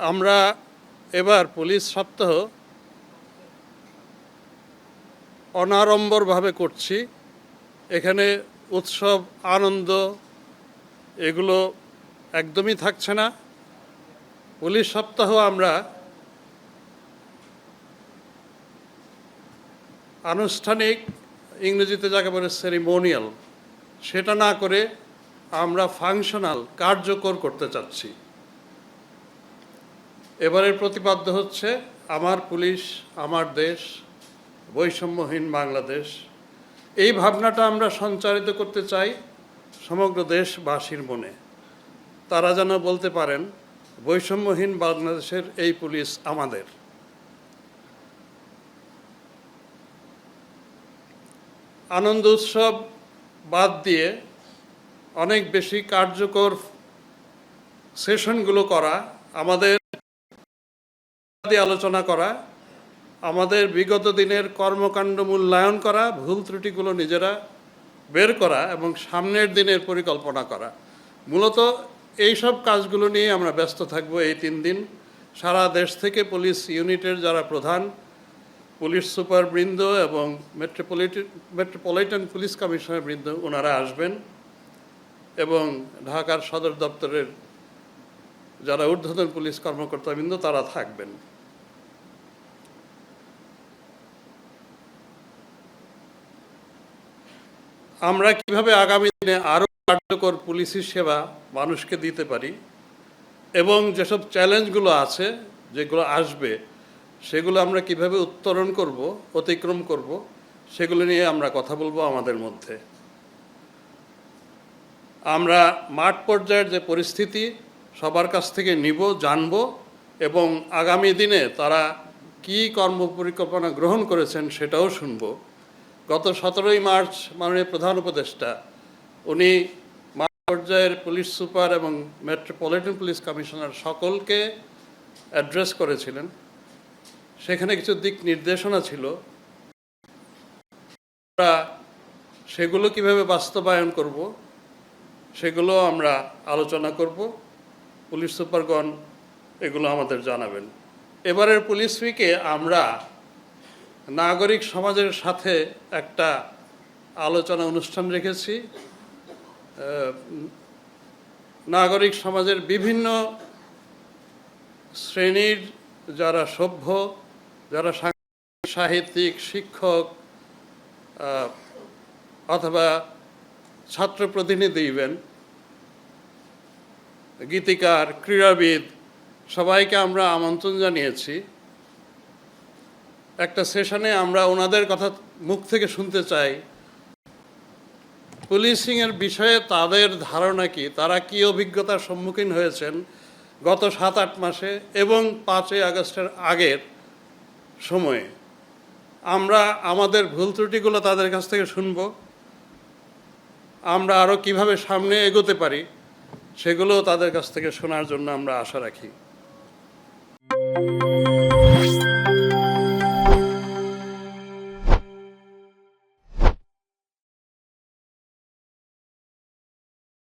আমরা এবার পুলিশ সপ্তাহ অনাড়ম্বরভাবে করছি। এখানে উৎসব, আনন্দ, এগুলো একদমই থাকছে না। পুলিশ সপ্তাহ আমরা আনুষ্ঠানিক ইংরেজিতে যাকে বলে সেরিমোনিয়াল সেটা না করে আমরা ফাংশনাল কার্যকর করতে চাচ্ছি। এবারের প্রতিপাদ্য হচ্ছে, আমার পুলিশ, আমার দেশ, বৈষম্যহীন বাংলাদেশ। এই ভাবনাটা আমরা সঞ্চারিত করতে চাই সমগ্র দেশবাসীর মনে। তারা যেন বলতে পারেন, বৈষম্যহীন বাংলাদেশের এই পুলিশ আমাদের। আনন্দ উৎসব বাদ দিয়ে অনেক বেশি কার্যকর সেশনগুলো করা আমাদের আলোচনা করা, আমাদের বিগত দিনের কর্মকাণ্ড মূল্যায়ন করা, ভুল ত্রুটিগুলো নিজেরা বের করা এবং সামনের দিনের পরিকল্পনা করা। মূলত এই সব কাজগুলো নিয়ে আমরা ব্যস্ত থাকব এই তিন দিন। সারা দেশ থেকে পুলিশ ইউনিটের যারা প্রধান, পুলিশ সুপার বৃন্দ এবং মেট্রোপলিটন মেট্রোপলিটন পুলিশ কমিশনার বৃন্দ, ওনারা আসবেন এবং ঢাকার সদর দপ্তরের যারা ঊর্ধ্বতন পুলিশ কর্মকর্তাবৃন্দ, তারা থাকবেন। আমরা কীভাবে আগামী দিনে আরও কার্যকর পুলিশি সেবা মানুষকে দিতে পারি এবং যেসব চ্যালেঞ্জগুলো আছে, যেগুলো আসবে, সেগুলো আমরা কীভাবে উত্তরণ করব, অতিক্রম করব, সেগুলো নিয়ে আমরা কথা বলব আমাদের মধ্যে। আমরা মাঠ পর্যায়ের যে পরিস্থিতি, সবার কাছ থেকে নিব, জানব এবং আগামী দিনে তারা কি কর্ম পরিকল্পনা গ্রহণ করেছেন সেটাও শুনব। গত সতেরোই মার্চ মাননীয় প্রধান উপদেষ্টা, উনি পর্যায়ের পুলিশ সুপার এবং মেট্রোপলিটন পুলিশ কমিশনার সকলকে অ্যাড্রেস করেছিলেন। সেখানে কিছু দিক নির্দেশনা ছিল। আমরা সেগুলো কীভাবে বাস্তবায়ন করব, সেগুলো আমরা আলোচনা করব। পুলিশ সুপারগণ এগুলো আমাদের জানাবেন। এবারের পুলিশ উইকে আমরা নাগরিক সমাজের সাথে একটা আলোচনা অনুষ্ঠান রেখেছি। নাগরিক সমাজের বিভিন্ন শ্রেণির যারা সভ্য, যারা সাহিত্যিক, শিক্ষক অথবা ছাত্র প্রতিনিধি ইভেন গীতিকার, ক্রীড়াবিদ, সবাইকে আমরা আমন্ত্রণ জানিয়েছি। একটা সেশনে আমরা ওনাদের কথা মুখ থেকে শুনতে চাই। পুলিশিংয়ের বিষয়ে তাদের ধারণা কি? তারা কি অভিজ্ঞতার সম্মুখীন হয়েছেন গত সাত আট মাসে এবং পাঁচই আগস্টের আগের সময়ে? আমরা আমাদের ভুল ত্রুটিগুলো তাদের কাছ থেকে শুনব। আমরা আরও কীভাবে সামনে এগোতে পারি সেগুলো তাদের কাছ থেকে শোনার জন্য আমরা আশা রাখি।